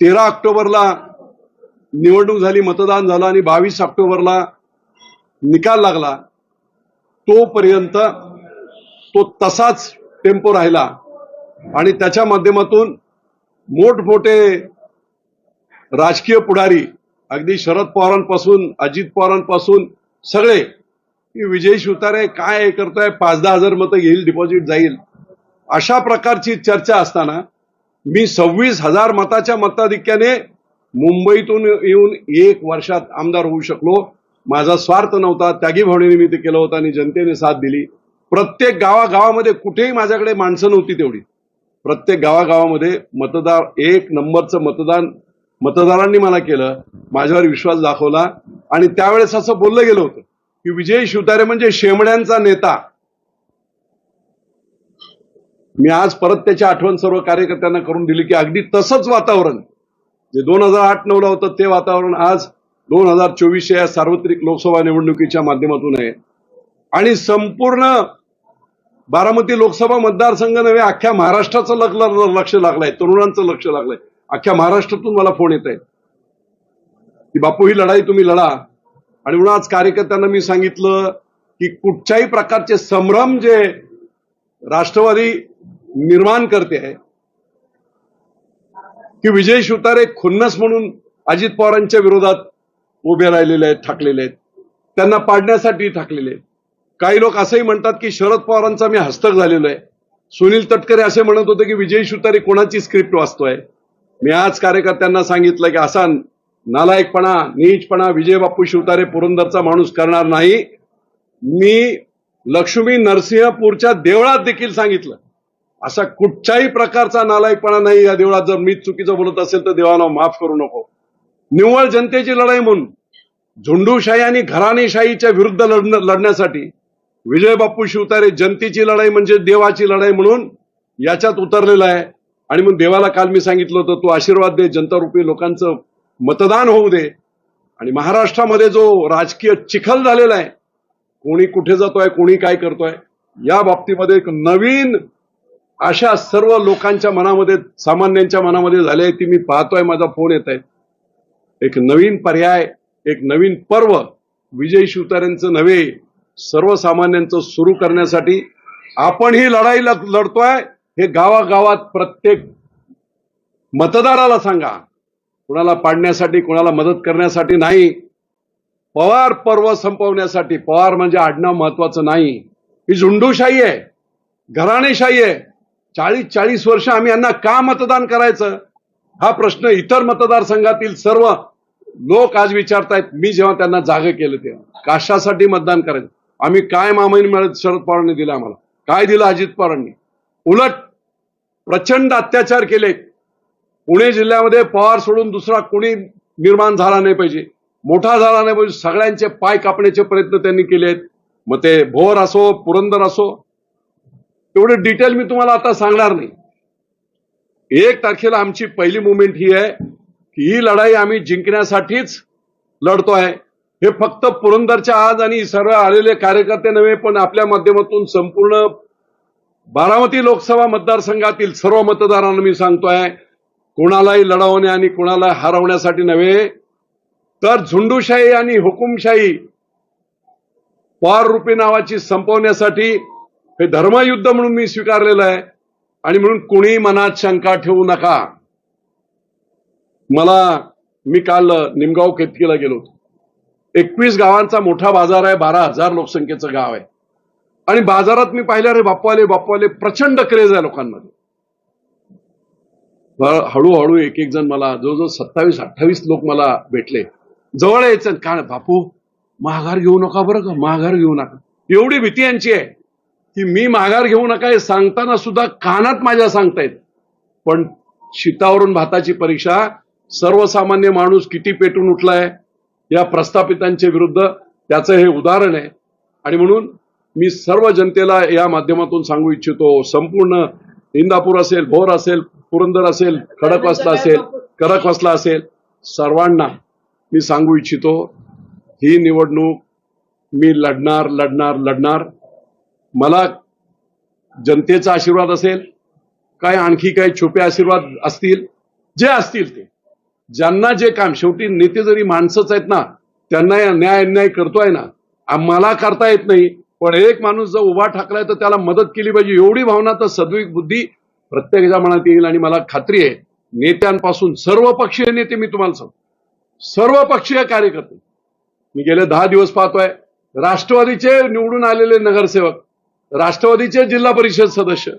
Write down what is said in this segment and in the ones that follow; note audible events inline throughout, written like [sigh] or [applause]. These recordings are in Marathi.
तेरा ऑक्टोबरला निवडणूक झाली मतदान झालं आणि बावीस ऑक्टोबरला निकाल लागला तोपर्यंत तो तसाच टेम्पो राहिला. आणि त्याच्या माध्यमातून मोठमोठे राजकीय पुढारी अगदी शरद पवारांपासून अजित पवारांपासून सगळे की विजय शिवतारे काय हे करतोय पाच दहा हजार मतं घेईल डिपॉझिट जाईल अशा प्रकारची चर्चा असताना मी सव्वीस हजार मताच्या मताधिक्याने मुंबईतून येऊन एक वर्षात आमदार होऊ शकलो. माझा स्वार्थ नव्हता. त्यागी भावनेने मी ते केलं होतं आणि जनतेने साथ दिली. प्रत्येक गावागावामध्ये कुठेही माझ्याकडे माणसं नव्हती तेवढी. प्रत्येक गावागावामध्ये मतदार एक नंबरचं मतदान मतदारांनी मला केलं. माझ्यावर विश्वास दाखवला. आणि त्यावेळेस असं बोललं गेलं होतं की विजय शिवतारे म्हणजे शेमड्यांचा नेता. मी आज परत त्याची आठवण सर्व कार्यकर्त्यांना करून दिली की अगदी तसंच वातावरण. जे दोन हजार आठ नऊला होतं ते वातावरण आज दोन हजार चोवीस या सार्वत्रिक लोकसभा निवडणुकीच्या माध्यमातून आहे. आणि संपूर्ण बारामती लोकसभा मतदारसंघ नव्हे अख्ख्या महाराष्ट्राचं लग- लक्ष लागलंय तरुणांचं लक्ष लागलंय. अख्ख्या महाराष्ट्रातून मला फोन येत आहे की बापू ही लढाई तुम्ही लढा. आणि म्हणून आज कार्यकर्त्यांना मी सांगितलं की कुठच्याही प्रकारचे संभ्रम जे राष्ट्रवादी निर्माण करते आहे. की विजय शिवतारे खुन्नस म्हणून अजित पवारांच्या विरोधात उभे राहिलेले आहेत ठाकलेले आहेत. त्यांना पाडण्यासाठी ठाकलेले आहेत. काही लोक असंही म्हणतात की शरद पवारांचा मी हस्तक झालेलो आहे. सुनील तटकरे असे म्हणत होते की विजय शिवतारे कोणाची स्क्रिप्ट वाचतोय? मी आज कार्यकर्त्यांना सांगितलं की असा नालायकपणा नीचपणा विजय बापू शिवतारे पुरंदरचा माणूस करणार नाही. मी लक्ष्मी नरसिंहपूरच्या देवळात देखील सांगितलं. असा कुठच्याही प्रकारचा नालायकपणा नाही या देवळात. जर मी चुकीचं बोलत असेल तर देवाला माफ करू नको. निव्वळ जनतेची लढाई म्हणून झुंडूशाही आणि घराणेशाहीच्या विरुद्ध लढण्यासाठी विजय बापू शिवतारे जनतेची लढाई म्हणजे देवाची लढाई म्हणून याच्यात उतरलेला आहे. आणि मग देवाला काल मी सांगितलं होतं तू आशीर्वाद दे जनतारूपी लोकांचं मतदान होऊ दे. आणि महाराष्ट्रामध्ये जो राजकीय चिखल झालेला आहे कोणी कुठे जातोय कोणी काय करतोय या बाबतीमध्ये एक नवीन अशा सर्व लोकांच्या मनामध्ये सामान्यांच्या मनामध्ये झाले ती मी पाहतोय माझा फोन येत आहे एक नवीन पर्याय एक नवीन पर्व विजय शिवतार्यांचं नव्हे सर्वसामान्यांचं सुरू करण्यासाठी आपण ही लढाई लढतोय. हे गावागावात प्रत्येक मतदाराला सांगा. कुणाला पाडण्यासाठी कुणाला मदत करण्यासाठी नाही. पवार पर्व संपवण्यासाठी पवार म्हणजे आडनाव महत्वाचं नाही. ही झुंडूशाही आहे. घराणेशाही आहे. चाळीस चाळीस वर्ष आम्ही यांना का मतदान करायचं? हा प्रश्न इतर मतदारसंघातील सर्व लोक आज विचारतायत. मी जेव्हा त्यांना जागे केलं तेव्हा. कशासाठी मतदान करायचं? आम्ही काय मामाईन मिळत शरद पवारांनी दिलं आम्हाला? काय दिलं अजित पवारांनी? उलट प्रचंड अत्याचार केले. पुणे जिल्ह्यामध्ये पवार सोडून दुसरा कोणी निर्माण झाला नाही पाहिजे. मोठा झाला नाही पाहिजे. सगळ्यांचे पाय कापण्याचे प्रयत्न त्यांनी केले आहेत मग ते भोर असो पुरंदर असो तेवढं डिटेल मी तुम्हाला आता सांगणार नाही. एक तारखेला आमची पहिली मुवमेंट ही आहे की ही लढाई आम्ही जिंकण्यासाठीच लढतो आहे. हे फक्त पुरंदरच्या आज आणि सर्व आलेले कार्यकर्ते नव्हे पण आपल्या माध्यमातून संपूर्ण बारामती लोकसभा मतदारसंघातील सर्व मतदारांना मी सांगतोय कोणालाही लढवणे आणि कोणाला हरवण्यासाठी नव्हे. तर झुंडूशाही आणि हुकुमशाही पार रूपी नावाची संपवण्यासाठी हे धर्मयुद्ध म्हणून मी स्वीकारलेलं आहे. आणि म्हणून कुणी मनात शंका ठेवू नका. मला मी काल निमगाव केतकीला गेलो होतो. एकवीस गावांचा मोठा बाजार आहे बारा हजार लोकसंख्येचं गाव आहे. आणि बाजारात मी पाहिलं रे बाप्पाले बाप्पाले प्रचंड क्रेज आहे लोकांमध्ये. हळूहळू एक एक जण मला जवळजवळ सत्तावीस अठ्ठावीस लोक मला भेटले. जवळ यायचं का बापू माघार घेऊ नका बरं का? माघार घेऊ नका. एवढी भीती यांची आहे. की मी माघार घेऊ नका हे सांगताना सुद्धा कानात माझ्या सांगतायत पण शितावरून भाताची परीक्षा सर्वसामान्य माणूस किती पेटून उठलाय या प्रस्थापितांच्या विरुद्ध त्याचं हे उदाहरण आहे. आणि म्हणून मी सर्व जनतेला या माध्यमातून सांगू इच्छितो संपूर्ण इंदापूर असेल भोर असेल पुरंदर असेल खडकवासला असेल करकवासला असेल सर्वांना मी सांगू इच्छितो ही निवडणूक मी लढणार लढणार लढणार. मला जनतेचा आशीर्वाद असेल काय आणखी काही छुपे आशीर्वाद असतील जे असतील ते. ज्यांना जे काम शेवटी नेते जरी माणसंच आहेत ना त्यांना या न्याय अन्याय करतोय ना आम्हाला करता येत नाही. पण एक माणूस जर उभा ठाकलाय तर त्याला मदत केली पाहिजे एवढी भावना तर सद्विक बुद्धी प्रत्येकाच्या मनात येईल आणि मला खात्री आहे नेत्यांपासून सर्व पक्षीय नेते मी तुम्हाला सांगतो. सर्व पक्षीय कार्यकर्ते. मी गेले दहा दिवस पाहतोय राष्ट्रवादीचे निवडून आलेले नगरसेवक राष्ट्रवादीचे जिल्हा परिषद सदस्य.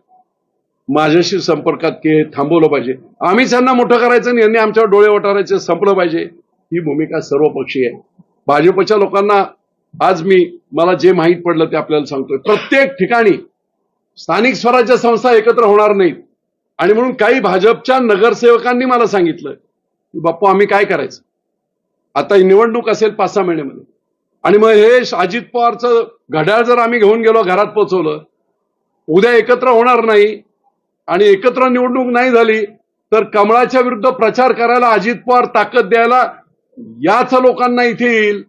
माझ्याशी संपर्कात के थांबवलं पाहिजे. आम्ही त्यांना मोठं करायचं आणि यांनी आमच्यावर डोळे वटारायचे संपलं पाहिजे. ही भूमिका सर्वपक्षीय आहे. भाजपच्या लोकांना आज मी मला जे माहीत पडलं ते आपल्याला सांगतोय. प्रत्येक ठिकाणी स्थानिक स्वराज्य संस्था एकत्र होणार नाहीत. आणि म्हणून काही भाजपच्या नगरसेवकांनी मला सांगितलं की आम्ही काय करायचं? आता ही निवडणूक असेल पाच सहा महिन्यामध्ये. आणि मग हे अजित पवारचं घड्याळ जर आम्ही घेऊन गेलो घरात पोचवलं उद्या एकत्र होणार नाही आणि एकत्र निवडणूक नाही झाली तर कमळाच्या विरुद्ध प्रचार करायला अजित पवार ताकद द्यायला याच लोकांना इथे येईल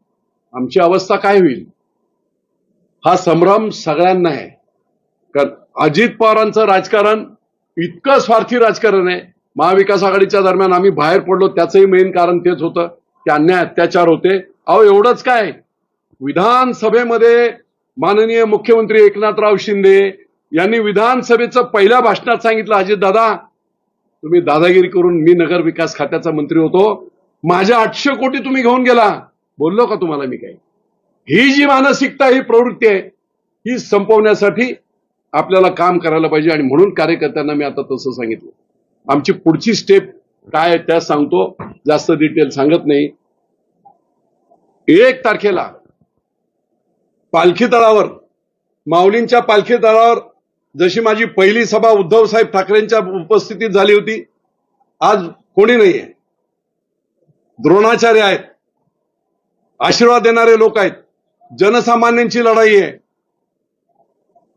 आमची अवस्था काय होईल? हा संभ्रम सगळ्यांना आहे. कारण अजित पवारांचं राजकारण इतकं स्वार्थी राजकारण आहे. महाविकास आघाडीच्या दरम्यान आम्ही बाहेर पडलो त्याचंही मेन कारण तेच होतं. की अन्याय अत्याचार होते. अहो एवढंच काय? विधानसभेमध्ये माननीय मुख्यमंत्री एकनाथराव शिंदे यांनी विधानसभेचं पहिल्या भाषणात सांगितलं अजित दादा तुम्ही दादागिरी करून मी नगर विकास खात्याचा मंत्री होतो. माझ्या आठशे कोटी तुम्ही घेऊन गेला. बोललो का तुम्हाला मी काय ही जी मानसिकता ही प्रवृत्ती आहे ही संपवण्यासाठी आपल्याला काम करायला पाहिजे आणि म्हणून कार्यकर्त्यांना मी आता तसं सांगितलं. आमची पुढची स्टेप काय आहे त्या सांगतो. जास्त डिटेल सांगत नाही. एक तारखेला पालखी तळावर माऊलींच्या पालखी तळावर जशी माझी पहिली सभा उद्धव साहेब ठाकरेंच्या उपस्थितीत झाली होती आज कोणी नाहीये. द्रोणाचार्य आहेत आशीर्वाद देणारे लोक आहेत जनसामान्यांची लढाई आहे.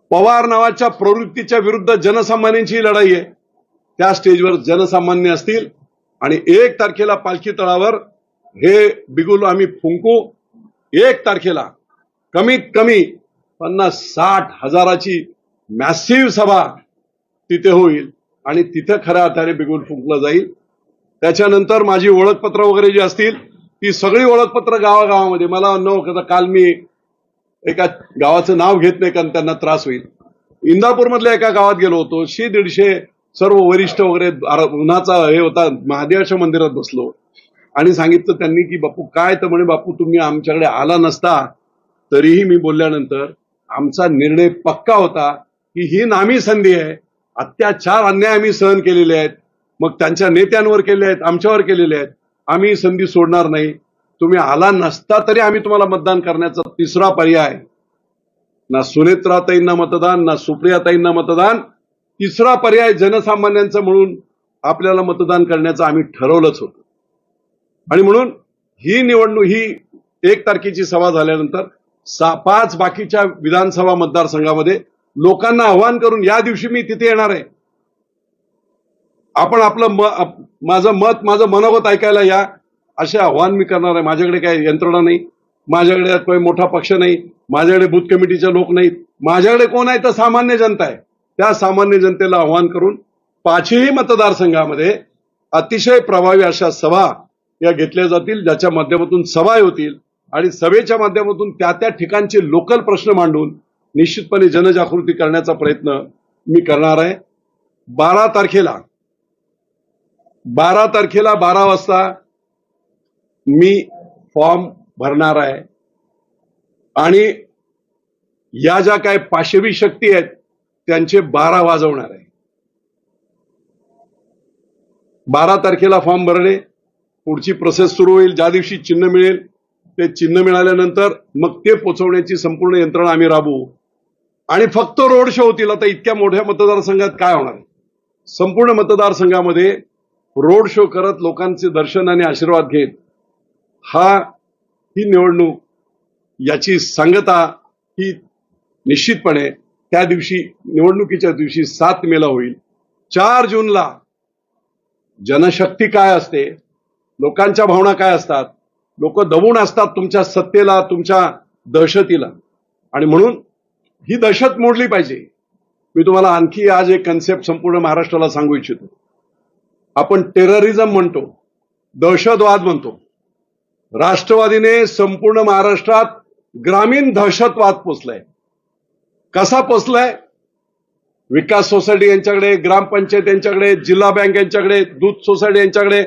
पवार नावाच्या प्रवृत्तीच्या विरुद्ध जनसामान्यांची लढाई आहे. त्या स्टेजवर जनसामान्य असतील आणि एक तारखेला पालखी तळावर हे बिगुल आम्ही फुंकू. एक तारखेला कमीत कमी पन्नास साठ हजाराची मॅसिव्ह सभा तिथे होईल आणि तिथं खऱ्या अर्थाने बिगुल फुंकलं जाईल. त्याच्यानंतर माझी ओळखपत्र वगैरे जी असतील ती सगळी ओळखपत्र गावागावामध्ये. मला न काल मी एका गावाचं नाव घेत नाही कारण त्यांना त्रास होईल. इंदापूरमधल्या एका गावात गेलो होतो. शे दीडशे सर्व वरिष्ठ वगैरे उन्हाचा हे होता महादेवाच्या मंदिरात बसलो. आणि सांगितलं त्यांनी की बापू काय तर म्हणे बापू तुम्ही आमच्याकडे आला नसता तरीही मी बोलल्यानंतर आमचा निर्णय पक्का होता की ही नामी संधी आहे. अत्याचार अन्याय आम्ही सहन केलेले आहेत. मग त्यांच्या नेत्यांवर केले आहेत आमच्यावर केलेले आहेत. आम्ही ही संधी सोडणार नाही. तुम्ही आला नसता तरी आम्ही तुम्हाला मतदान करण्याचा तिसरा पर्याय. ना सुनेत्राताईंना मतदान ना सुप्रियाताईंना मतदान. तिसरा पर्याय जनसामान्यांचं म्हणून आपल्याला मतदान करण्याचं आम्ही ठरवलंच होतं. आणि म्हणून ही निवडणूक ही एक तारखेची सभा झाल्यानंतर पाच बाकीच्या विधानसभा मतदारसंघामध्ये लोकांना आव्हान करून या दिवशी मी तिथे येणार आहे. आपण आपलं म माझं मत माझं मनोगत ऐकायला या असे आव्हान मी करणार आहे. माझ्याकडे काही यंत्रणा नाही माझ्याकडे काही मोठा पक्ष नाही माझ्याकडे बूथ कमिटीचे लोक नाहीत. माझ्याकडे कोण आहे? तर सामान्य जनता आहे. त्या सामान्य जनतेला आव्हान करून पाचही मतदारसंघामध्ये अतिशय प्रभावी अशा सभा या घेतल्या जातील ज्याच्या माध्यमातून सभा होतील. आणि सभेच्या माध्यमातून त्या त्या ठिकाणचे लोकल प्रश्न मांडून निश्चितपणे जनजागृती करण्याचा प्रयत्न मी करणार आहे. बारा तारखेला बारा तारखेला बारा वाजता मी फॉर्म भरणार आहे. आणि या ज्या काय पाशवी शक्ती आहेत त्यांचे बारा वाजवणार आहे. बारा तारखेला फॉर्म भरणे पुढची प्रोसेस सुरू होईल ज्या दिवशी चिन्ह मिळेल ते चिन्ह मिळाल्यानंतर मग ते पोचवण्याची संपूर्ण यंत्रणा आम्ही राबवू. आणि फक्त रोड शो होतील. आता इतक्या मोठ्या मतदारसंघात काय होणार? संपूर्ण मतदारसंघामध्ये रोड शो करत लोकांचे दर्शन आणि आशीर्वाद घेत हा ही निवडणूक याची सांगता ही निश्चितपणे त्या दिवशी निवडणुकीच्या दिवशी सात मेला होईल. चार जूनला जनशक्ती काय असते? लोकांच्या भावना काय असतात? लोक दबून असतात तुमच्या सत्तेला तुमच्या दहशतीला. आणि म्हणून ही दहशत मोडली पाहिजे. मी तुम्हाला आणखी आज एक कन्सेप्ट संपूर्ण महाराष्ट्राला सांगू इच्छितो. आपण टेररिझम म्हणतो दहशतवाद म्हणतो. राष्ट्रवादीने संपूर्ण महाराष्ट्रात ग्रामीण दहशतवाद पोचलाय. कसा पोचलाय? विकास सोसायटी यांच्याकडे ग्रामपंचायत यांच्याकडे जिल्हा बँक यांच्याकडे दूध सोसायटी यांच्याकडे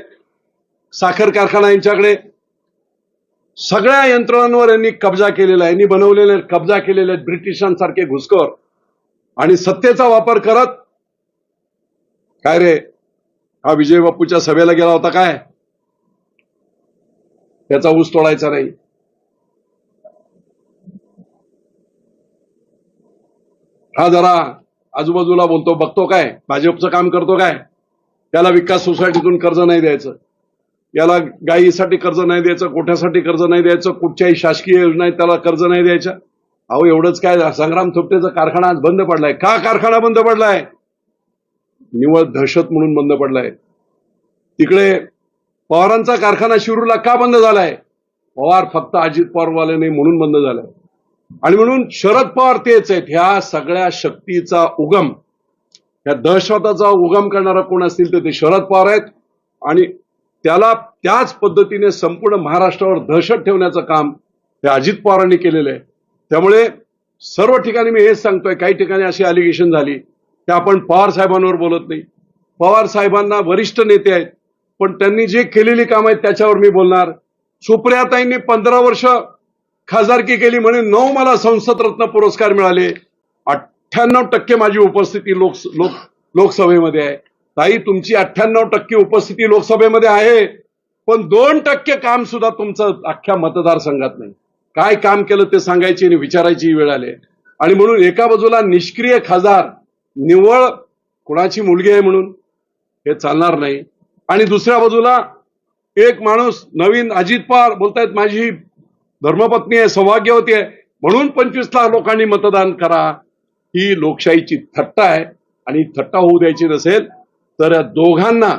साखर कारखाना यांच्याकडे सगळ्या यंत्रणांवर यांनी कब्जा केलेला आहे. यांनी बनवलेले कब्जा केलेले आहेत ब्रिटिशांसारखे घुसखोर. आणि सत्तेचा वापर करत काय रे हा विजय बापूच्या सभेला गेला होता काय? त्याचा ऊस तोडायचा नाही. हा जरा आजूबाजूला बोलतो बघतो काय? भाजपचं काम करतो काय? त्याला विकास सोसायटीतून कर्ज नाही द्यायचं. याला गायीसाठी कर्ज नाही द्यायचं कोठ्यासाठी कर्ज नाही द्यायचं कुठच्याही शासकीय योजना आहेत त्याला कर्ज नाही द्यायच्या अहो एवढंच काय संग्राम थोपटेचा कारखाना आज बंद पडलाय. का कारखाना बंद पडलाय? निवळ दहशत म्हणून बंद पडलाय. तिकडे पवारांचा कारखाना शिरूरला का बंद झालाय? पवार फक्त अजित पवारवाले नाही म्हणून बंद झालाय. आणि म्हणून शरद पवार तेच आहेत. ह्या सगळ्या शक्तीचा उगम ह्या दहशताचा उगम करणारा कोण असतील तर ते शरद पवार आहेत. आणि त्याला त्याच पद्धतीने संपूर्ण महाराष्ट्रावर दहशत ठेवण्याचं काम हे अजित पवारांनी केलेलं आहे. त्यामुळे सर्व ठिकाणी मी हेच सांगतोय काही ठिकाणी अशी अलिगेशन झाली की आपण पवार साहेबांवर बोलत नाही. पवार साहेबांना वरिष्ठ नेते आहेत पण त्यांनी जे केलेली काम आहेत त्याच्यावर मी बोलणार. सुप्रियाताईंनी पंधरा वर्ष खासदारकी केली म्हणून नऊ मला संसद रत्न पुरस्कार मिळाले. अठ्ठ्याण्णव टक्के माझी उपस्थिती लोक लोक लोकसभेमध्ये आहे. ताई तुमची अठ्ठ्याण्णव टक्के उपस्थिती लोकसभेमध्ये आहे पण दोन टक्के काम सुद्धा तुमचं अख्ख्या मतदारसंघात नाही. काय काम केलं ते सांगायची आणि विचारायची वेळ आली. आणि म्हणून एका बाजूला निष्क्रिय खासदार निव्वळ कुणाची मुलगी आहे म्हणून हे चालणार नाही. आणि दुसऱ्या बाजूला एक माणूस नवीन अजित पवार बोलतायत माझी धर्मपत्नी आहे सौभाग्यवती आहे म्हणून पंचवीस लाख लोकांनी मतदान करा. ही लोकशाहीची थट्टा आहे. आणि थट्टा होऊ द्यायची नसेल तर या दोघांना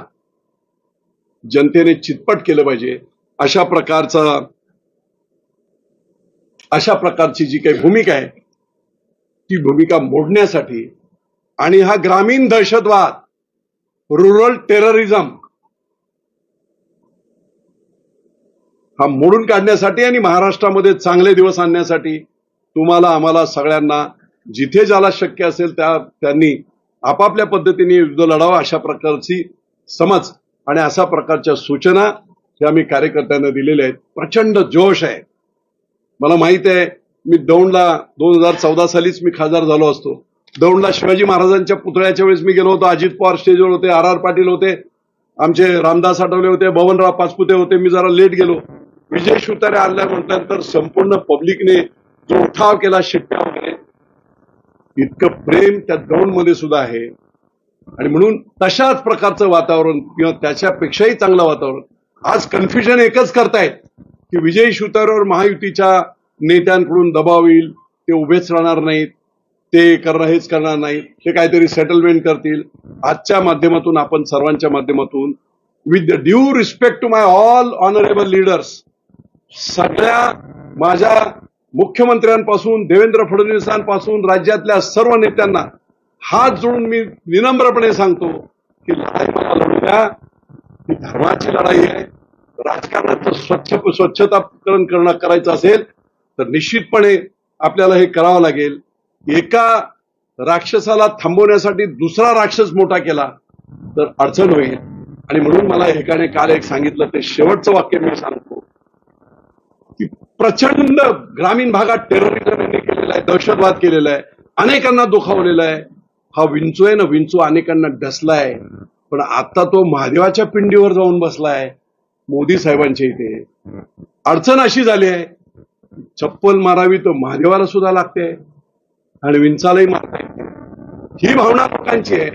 जनतेने चितपट केलं पाहिजे. अशा प्रकारचा अशा प्रकारची जी काही भूमिका आहे ती भूमिका मोडण्यासाठी आणि हा ग्रामीण दहशतवाद रुरल टेररिझम हा मोडून काढण्यासाठी आणि महाराष्ट्रामध्ये चांगले दिवस आणण्यासाठी तुम्हाला आम्हाला सगळ्यांना जिथे ज्याला शक्य असेल त्या त्यांनी आपापल्या पद्धतीने युद्ध लढावं अशा प्रकारची समज आणि अशा प्रकारच्या सूचना ह्या मी कार्यकर्त्यांना दिलेल्या आहेत. प्रचंड जोश आहे. मला माहीत आहे मी दौंडला दोन हजार चौदा सालीच मी खासदार झालो असतो. दौंडला शिवाजी महाराजांच्या पुतळ्याच्या वेळेस मी गेलो होतो अजित पवार स्टेजवर होते आर आर पाटील होते आमचे रामदास आठवले होते भवनराव पाचपुते होते मी जरा लेट गेलो. विजय सुतारे आणल्या म्हटल्यानंतर संपूर्ण पब्लिकने जो उठाव केला शिट्ट्या वगैरे इतकं प्रेम त्या दौंडमध्ये सुद्धा आहे. आणि म्हणून तशाच प्रकारचं वातावरण किंवा त्याच्यापेक्षाही चांगलं वातावरण आज कन्फ्युजन एकच करतायत की विजय शिवतारेवर महायुतीच्या नेत्यांकडून दबाव येईल ते उभेच राहणार नाहीत ते करणार हेच करणार नाहीत ते काहीतरी सेटलमेंट करतील. आजच्या माध्यमातून आपण सर्वांच्या माध्यमातून with the due respect to my all honourable leaders सगळ्या माझ्या मुख्यमंत्र्यांपासून देवेंद्र फडणवीसांपासून राज्यातल्या सर्व नेत्यांना हात जोडून मी विनम्रपणे सांगतो की लढाई मला लढू द्या. ही धर्माची लढाई आहे. राजकारणाचं स्वच्छ स्वच्छताकरण करणं करायचं असेल तर निश्चितपणे आपल्याला हे करावं लागेल. एका राक्षसाला थांबवण्यासाठी दुसरा राक्षस मोठा केला तर अडचण होईल. आणि म्हणून मला एकाने काल एक सांगितलं ते शेवटचं वाक्य मी सांगतो की प्रचंड ग्रामीण भागात टेररिझम यांनी केलेला आहे दहशतवाद केलेला आहे अनेकांना दुखावलेला आहे. हा विंचू आहे ना विंचू अनेकांना डसलाय. पण आता तो महादेवाच्या पिंडीवर जाऊन बसलाय मोदी साहेबांच्या इथे. अडचण अशी झाली आहे चप्पल मारावी तर महादेवाला सुद्धा लागते आणि विंचालाही मारता येते ही भावना लोकांची आहे.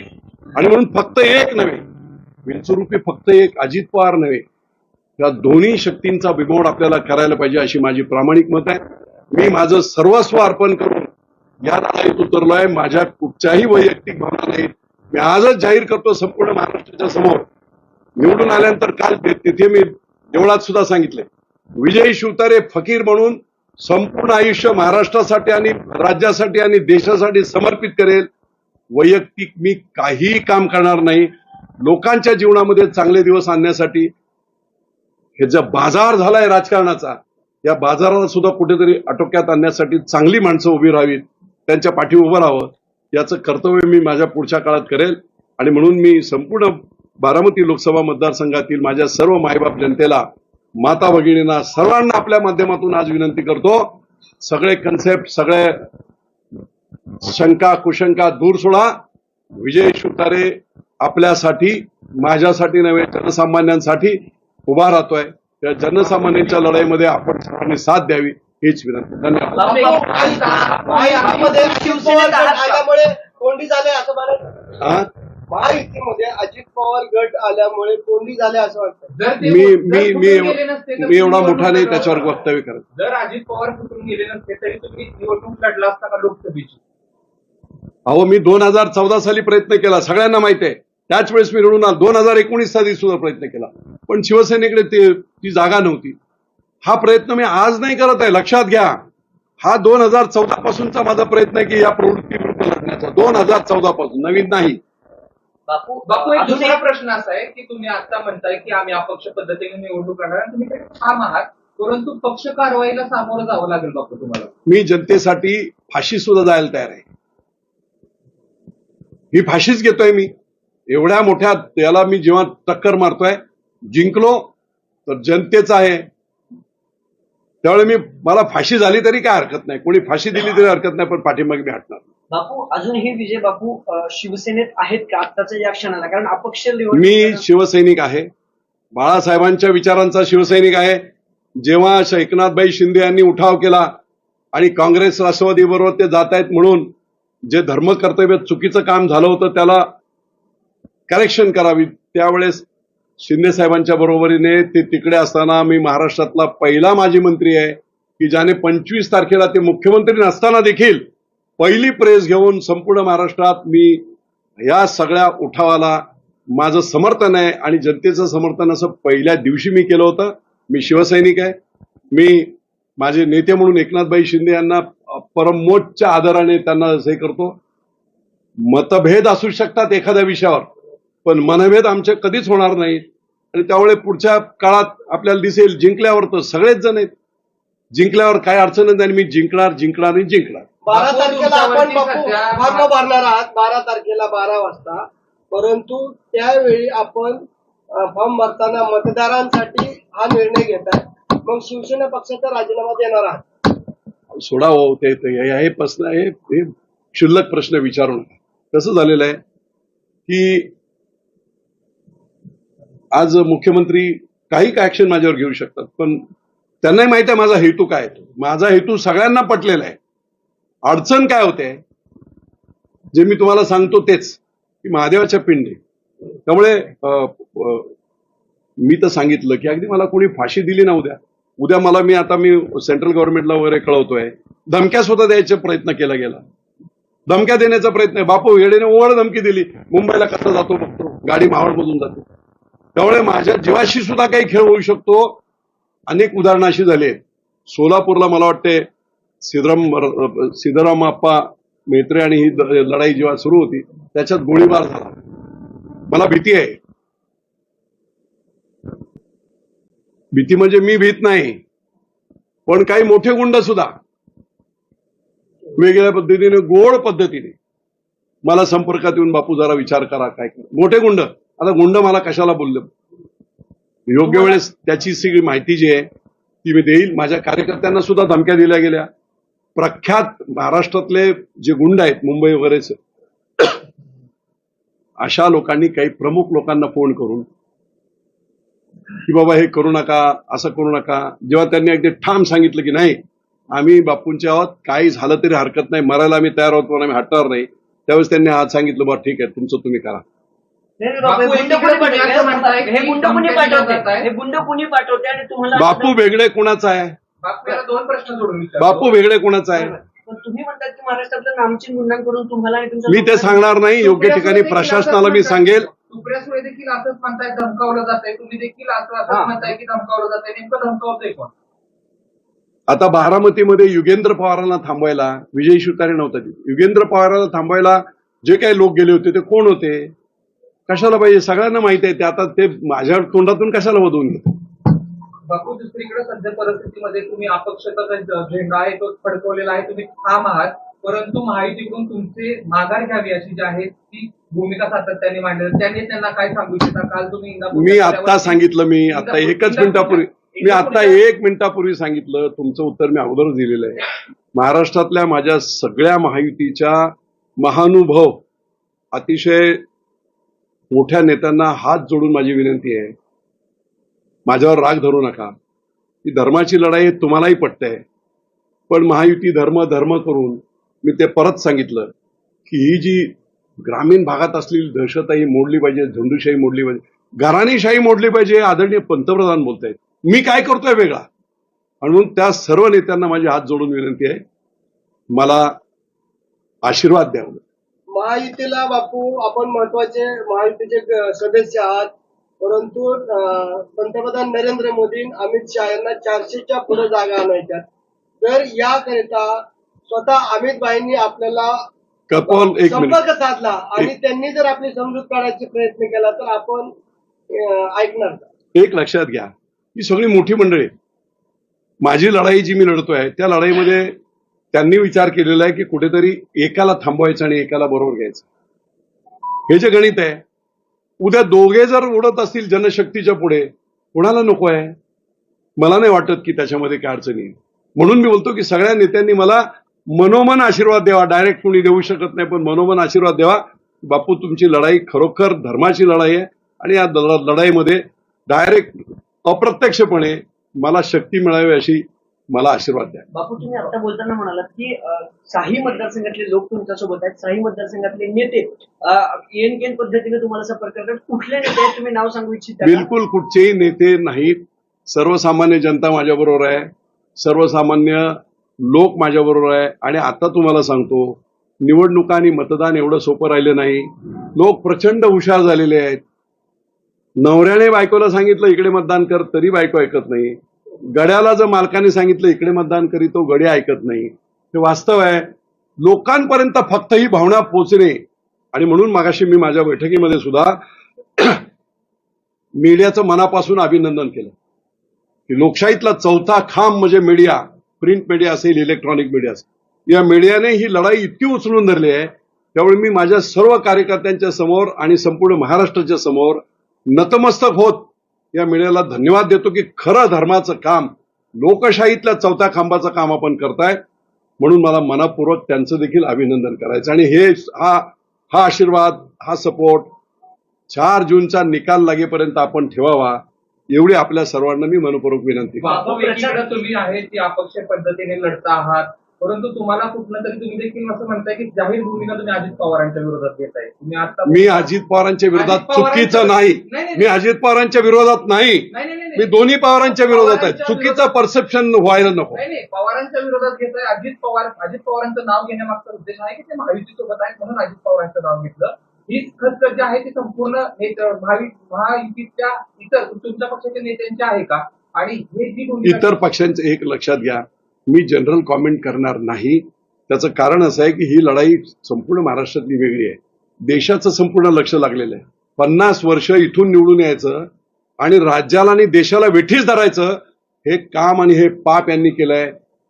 आणि म्हणून फक्त एक नव्हे विंचुरूपी फक्त एक अजित पवार नव्हे या दोन्ही शक्तींचा बिमोड आपल्याला करायला पाहिजे अशी माझी प्रामाणिक मत आहे. मी माझं सर्वस्व अर्पण करून या लढाईत उतरलोय. माझ्या कुठच्याही वैयक्तिक भावना नाहीत मी आजच जाहीर करतो संपूर्ण महाराष्ट्राच्या समोर. निवडून आल्यानंतर काल तिथे मी देवळात सुद्धा सांगितले. विजय शिवतारे फकीर म्हणून संपूर्ण आयुष्य महाराष्ट्रासाठी आणि राज्यासाठी आणि देशासाठी समर्पित करेल. वैयक्तिक मी काहीही काम करणार नाही. लोकांच्या जीवनामध्ये चांगले दिवस आणण्यासाठी हे जो बाजार झालाय राजकारणाचा या बाजाराला सुद्धा कुठेतरी आटोक्यात आणण्यासाठी चांगली माणसं उभी राहावीत त्यांच्या पाठी उभं राहावं याचं कर्तव्य मी माझ्या पुढच्या काळात करेल. आणि म्हणून मी संपूर्ण बारामती लोकसभा मतदारसंघातील माझ्या सर्व मायबाप जनतेला माता भगिनींना सर्वांना आपल्या माध्यमातून आज विनंती करतो. सगळे कन्सेप्ट सगळे शंका कुशंका दूर सोडा. विजय शिवतारे आपल्यासाठी माझ्यासाठी नव्हे जनसामान्यांसाठी. उभा राहतोय. त्या जनसामान्यांच्या लढाईमध्ये आपण सर्वांनी साथ द्यावी हीच विनंती. धन्यवाद. अजित पवार गट आल्यामुळे कोंडी झाले असं म्हणायचं. हा? महायुतीमध्ये अजित पवार गट आल्यामुळे कोंडी झाले असं वाटतं. मी एवढा मोठा नाही त्याच्यावर वक्तव्य करत. जर अजित पवार फुटून गेले नसते तरी तुम्ही निवडणूक लढला असता का लोकसभेची? अहो मी दोन हजार चौदा साली प्रयत्न केला. सगळ्यांना माहिती आहे. त्याच वेळेस मी निवडून आलो दोन हजार एकोणीस साली सुद्धा प्रयत्न केला. पण शिवसेनेकडे ते ती जागा नव्हती. हा प्रयत्न मी आज नाही करत आहे. लक्षात घ्या. हा दोन हजार चौदा पासूनचा माझा प्रयत्न आहे की या प्रवृत्ती विरुद्ध लढण्याचा. दोन हजार चौदा पासून. नवीन नाही. बापू बापू एक दुसरा प्रश्न असा आहे की तुम्ही आता म्हणताय की आम्ही अपक्ष पद्धतीने निवडणूक आणि तुम्ही काही ठाम आहात. परंतु पक्ष कारवाईला सामोरं जावं लागेल बापू तुम्हाला. मी जनतेसाठी फाशी सुद्धा जायला तयार आहे. ही फाशीच घेतोय मी. एवढ्या मोठ्या त्याला मी जेव्हा टक्कर मारतोय जिंकलो तर जनतेचा आहे. त्यावेळी मी मला फाशी झाली तरी काय हरकत नाही. कोणी फाशी दिली तरी हरकत नाही पण पाठीमागे मी हटणार. बापू अजूनही विजय बापू शिवसेनेत आहेत का आत्ताच्या या क्षणाला? कारण अपक्ष मी शिवसैनिक आहे. बाळासाहेबांच्या विचारांचा शिवसैनिक आहे. जेव्हा एकनाथभाई शिंदे यांनी उठाव केला आणि काँग्रेस राष्ट्रवादी बरोबर ते जात आहेत म्हणून जे धर्मकर्तव्य चुकीचं काम झालं होतं त्याला करेक्शन करावी. त्यावेळेस शिंदे साहेबांच्या बरोबरीने ते तिकडे असताना मी महाराष्ट्रातला पहिला माजी मंत्री आहे की ज्याने पंचवीस तारखेला ते मुख्यमंत्री नसताना देखील पहिली प्रेस घेऊन संपूर्ण महाराष्ट्रात मी या सगळ्या उठावाला माझं समर्थन आहे आणि जनतेचं समर्थन असं पहिल्या दिवशी मी केलं होतं. मी शिवसैनिक आहे. मी माझे नेते म्हणून एकनाथभाई शिंदे यांना परमोच्च आदराने त्यांना हे करतो. मतभेद असू शकतात एखाद्या विषयावर पण मनभेद आमचे कधीच होणार नाही. आणि त्यामुळे पुढच्या काळात आपल्याला दिसेल जिंकल्यावर तर सगळेच जण आहेत. जिंकल्यावर काय अडचण नाही आणि मी जिंकणार जिंकणार आणि जिंकणार. बारा तारखेला आपण बापू भरणार आहात. बारा तारखेला बारा वाजता. परंतु त्यावेळी आपण फॉर्म भरताना मतदारांसाठी हा निर्णय घेताय मग शिवसेना पक्षाचा राजीनामा देणार आहात. सोडा हो ते ते- हे प्रश्न हे हे क्षुल्लक प्रश्न विचारू नका कसं झालेलं आहे की आज मुख्यमंत्री काही काय ऍक्शन माझ्यावर घेऊ शकतात पण त्यांनाही माहिती आहे माझा हेतू काय तो माझा हेतू सगळ्यांना पटलेला आहे. अडचण काय होते जे मी तुम्हाला सांगतो तेच की महादेवाच्या पिंडी. त्यामुळे मी तर सांगितलं की अगदी मला कोणी फाशी दिली ना उद्या. उद्या मला मी आता मी सेंट्रल गव्हर्नमेंटला वगैरे कळवतोय. धमक्या स्वतः द्यायचा प्रयत्न केला गेला. धमक्या देण्याचा प्रयत्न आहे बापू येडेने ओवर धमकी दिली. मुंबईला कसा जातो बघतो. गाडी मावळमधून जाते. त्यामुळे माझ्या जीवाशी सुद्धा काही खेळ होऊ शकतो. अनेक उदाहरणं अशी झाली आहेत. सोलापूरला मला वाटते सिद्धराम सिद्धराम आप्पा मेत्रे आणि ही लढाई जेव्हा सुरू होती त्याच्यात गोळीबार झाला. मला भीती आहे. भीती म्हणजे मी भीत नाही. पण काही मोठे गुंड सुद्धा वेगळ्या पद्धतीने गोड पद्धतीने मला संपर्कात येऊन बापू जरा विचार करा काय करा मोठे गुंड. आता गुंड मला कशाला बोलले? योग्य वेळेस त्याची सगळी माहिती जी आहे ती मी देईल. माझ्या कार्यकर्त्यांना सुद्धा धमक्या दिल्या गेल्या. प्रख्यात महाराष्ट्रातले जे गुंड आहेत मुंबई वगैरेच [coughs] अशा लोकांनी काही प्रमुख लोकांना फोन करून की बाबा हे करू नका असं करू नका. जेव्हा त्यांनी अगदी ठाम सांगितलं की नाही आम्ही बापूंचे आहोत काही झालं तरी हरकत नाही मरायला आम्ही तयार आहोत पण आम्ही हटणार नाही. त्यावेळेस त्यांनी आज सांगितलं बा ठीक आहे तुमचं तुम्ही करा. हे बापू, गुंड कोणी पाठवते हे गुंड कोणी पाठवते. हे आणि तुम्हाला बापू वेगळे कुणाचा आहे? दोन प्रश्न. बापू वेगळे कुणाचा आहे? पण तुम्ही म्हणतात की महाराष्ट्रातल्या नामचीन गुंडांकडून तुम्हाला मी ते सांगणार नाही. योग्य ठिकाणी प्रशासनाला मी सांगेल. देखील असंच म्हणताय धमकावलं जात आहे तुम्ही देखील असं. असंच म्हणताय की धमकावलं जात आहे नेमकं धमकावतंय कोण? आता बारामतीमध्ये युगेंद्र पवारांना थांबवायला विजय शिवतारे नव्हता. युगेंद्र पवारांना थांबवायला जे काही लोक गेले होते ते कोण होते? कशाला पाहिजे सगळ्यांना माहिती आहे ते. आता ते माझ्या तोंडातून कशाला वधवून घेत बापू दुसरीकडे सध्या परिस्थितीमध्ये तुम्ही अपक्षाचा झेंडा आहे तो फडकवलेला आहे. तुम्ही ठाम आहात. परंतु महायुतीकडून तुमचे माघार घ्यावी अशी जी आहे ती भूमिका सातत्याने मांडली. त्यांनी त्यांना काय सांगू इच्छिता? काल तुम्ही मी आता सांगितलं मी आता एकच मिनिटापूर्वी मी आता एक मिनिटापूर्वी सांगितलं. तुमचं उत्तर मी अगोदरच दिलेलं आहे. महाराष्ट्रातल्या माझ्या सगळ्या महायुतीच्या महानुभव अतिशय मोठ्या नेत्यांना हात जोडून माझी विनंती आहे. माझ्यावर राग धरू नका. ही धर्माची लढाई तुम्हालाही पटते पण महायुती धर्म धर्म करून मी ते परत सांगितलं की ही जी ग्रामीण भागात असलेली दहशतही मोडली पाहिजे झुंडूशाही मोडली पाहिजे घराणीशाही मोडली पाहिजे आदरणीय पंतप्रधान बोलतायत. मी काय करतोय वेगळा? आणि म्हणून त्या सर्व नेत्यांना माझे हात जोडून विनंती आहे. मला आशीर्वाद द्यावं. महायुतीला बापू आपण महत्त्वाचे महायुतीचे सदस्य आहात. परंतु पंतप्रधान नरेंद्र मोदी अमित शहा यांना चारशेच्या पुढे जागा आणायच्यात. तर याकरिता स्वतः अमित भाईंनी आपल्याला संपर्क साधला आणि त्यांनी जर आपली समजूत काढायचा प्रयत्न केला तर आपण ऐकणार? एक लक्षात घ्या. ही सगळी मोठी मंडळी. माझी लढाई जी मी लढतोय. त्या लढाईमध्ये त्यांनी विचार केलेला आहे की कुठेतरी एकाला थांबवायचं आणि एकाला बरोबर घ्यायचं. हे जे गणित आहे उद्या दोघे जर उडत असतील जनशक्तीच्या पुढे कोणाला नको आहे? मला नाही वाटत की त्याच्यामध्ये काय अडचणी आहे. म्हणून मी बोलतो की सगळ्या नेत्यांनी मला मनोमन आशीर्वाद द्यावा. डायरेक्ट कोणी देऊ शकत नाही पण मनोमन आशीर्वाद द्यावा. बापू तुमची लढाई खरोखर धर्माची लढाई आहे आणि या लढाईमध्ये डायरेक्ट अप्रत्यक्षपणे मला शक्ती मिळावी अशी मला आशीर्वाद द्या. बापू तुम्ही आता बोलताना म्हणालात की काही मतदारसंघातले लोक तुमच्यासोबत आहेत. काही मतदारसंघातले नेते एन केन पद्धतीने तुम्हाला संपर्क करतात. कुठले नेते तुम्ही नाव सांगू इच्छिता? बिलकुल कुठचेही नेते नाहीत. सर्वसामान्य जनता माझ्याबरोबर आहे. सर्वसामान्य लोक माझ्याबरोबर आहे. आणि आता तुम्हाला सांगतो निवडणुका आणि मतदान एवढं सोपं राहिलं नाही. लोक प्रचंड हुशार झालेले आहेत. नवऱ्याने बायकोला सांगितलं इकडे मतदान कर. तरी बायको ऐकत नाही. गड्याला जर मालकाने सांगितलं इकडे मतदान करी तो गडे ऐकत नाही. हे वास्तव आहे. लोकांपर्यंत फक्त ही भावना पोचणे आणि म्हणून मागाशी मी माझ्या बैठकीमध्ये सुद्धा [clears throat] मीडियाचं मनापासून अभिनंदन केलं. की लोकशाहीतला चौथा खांब म्हणजे मीडिया प्रिंट मीडिया असेल इलेक्ट्रॉनिक मीडिया असेल. या मीडियाने ही लढाई इतकी उचलून धरली आहे. त्यामुळे मी माझ्या सर्व कार्यकर्त्यांच्या समोर आणि संपूर्ण महाराष्ट्राच्या समोर नतमस्तक होत या मीडियाला धन्यवाद देतो की खरं धर्माचं काम लोकशाहीतल्या चौथ्या खांबाचं काम आपण करताय. म्हणून मला मनापूर्वक त्यांचं देखील अभिनंदन करायचं. आणि हे हा हा आशीर्वाद हा सपोर्ट चार जूनचा निकाल लागेपर्यंत आपण ठेवावा एवढी आपल्या सर्वांना मी मनपूर्वक विनंती तुम्ही आहे ती अपक्ष पद्धतीने लढता आहात. परंतु तुम्हाला कुठलं तरी तुम्ही देखील असं म्हणताय की जाहीर भूमिका तुम्ही अजित पवारांच्या विरोधात घेताय. तुम्ही आता मी अजित पवारांच्या विरोधात चुकीचं नाही. मी अजित पवारांच्या विरोधात नाही. मी दोन्ही पवारांच्या विरोधात आहे. चुकीचं परसेप्शन व्हायला नको. पवारांच्या विरोधात घेताय अजित पवार. अजित पवारांचं नाव घेण्यामागचा उद्देश आहे की ते महायुती सोबत आहेत म्हणून अजित पवारांचं नाव घेतलं. ही खतखत जी आहे ती संपूर्ण महायुतीच्या इतर तुमच्या पक्षाच्या नेत्यांची आहे का? आणि हे जी इतर पक्षांचं एक लक्षात घ्या. मी जनरल कॉमेंट करणार नाही. त्याचं कारण असं आहे की ही लढाई संपूर्ण महाराष्ट्रातली वेगळी आहे. देशाचं संपूर्ण लक्ष लागलेलं आहे. पन्नास वर्ष इथून निवडून यायचं आणि राज्याला आणि देशाला वेठीस धरायचं हे काम आणि हे पाप यांनी केलंय.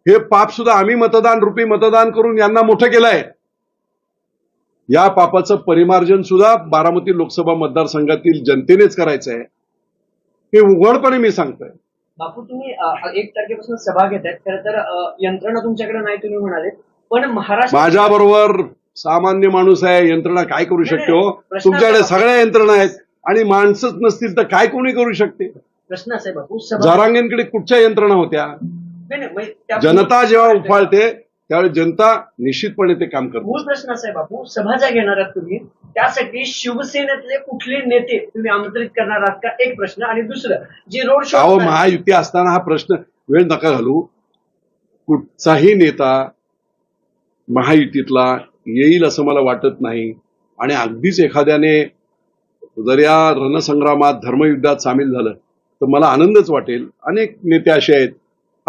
हे पाप सुद्धा आम्ही मतदान रूपी मतदान करून यांना मोठं केलंय. या पापाचं परिमार्जन सुद्धा बारामती लोकसभा मतदारसंघातील जनतेनेच करायचं आहे हे उघडपणे मी सांगतोय. बापू तुम्ही एक तारखेपासून सभा घेत आहेत. खरं तर यंत्रणा तुमच्याकडे नाही तुम्ही म्हणाले पण महाराष्ट्र माझ्या बरोबर सामान्य माणूस आहे यंत्रणा काय करू शकते हो? तुमच्याकडे सगळ्या यंत्रणा आहेत आणि माणसंच नसतील तर काय कोणी करू शकते? प्रश्न असा आहे बापू सभा जरांगेंकडे कुठच्या यंत्रणा होत्या? नाही, नाही, म्हणजे त्या- जनता जेव्हा उफाळते त्यावेळी जनता निश्चितपणे ते काम करते. मूळ प्रश्न असा आहे बापू सभा ज्या घेणार आहात तुम्ही त्यासाठी शिवसेनेतले कुठले नेते तुम्ही आमंत्रित करणार आहात का? एक प्रश्न. आणि दुसरं जे रोड शो अहो महायुती असताना हा प्रश्न वेळ नका घालू. कुठचाही नेता महायुतीतला येईल असं मला वाटत नाही. आणि अगदीच एखाद्याने जर या रणसंग्रामात धर्मयुद्धात सामील झालं तर मला आनंदच वाटेल. अनेक नेते असे आहेत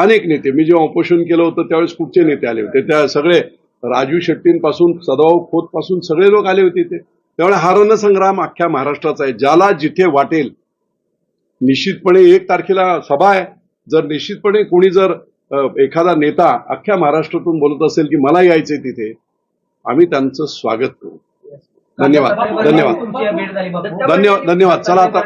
अनेक नेते. मी जेव्हा उपोषण केलं होतं त्यावेळेस कुठचे नेते आले होते. त्या सगळे राजू शेट्टींपासून सदाभाऊ खोत पासून सगळे लोक आले होते ते त्यामुळे हा रणसंग्राम अख्ख्या महाराष्ट्राचा आहे. ज्याला जिथे वाटेल निश्चितपणे एक तारखेला सभा आहे. जर निश्चितपणे कोणी जर एखादा नेता अख्ख्या महाराष्ट्रातून बोलत असेल की मला यायचंय तिथे आम्ही त्यांचं स्वागत करू. धन्यवाद. धन्यवाद. धन्यवाद. धन्यवाद. चला आता.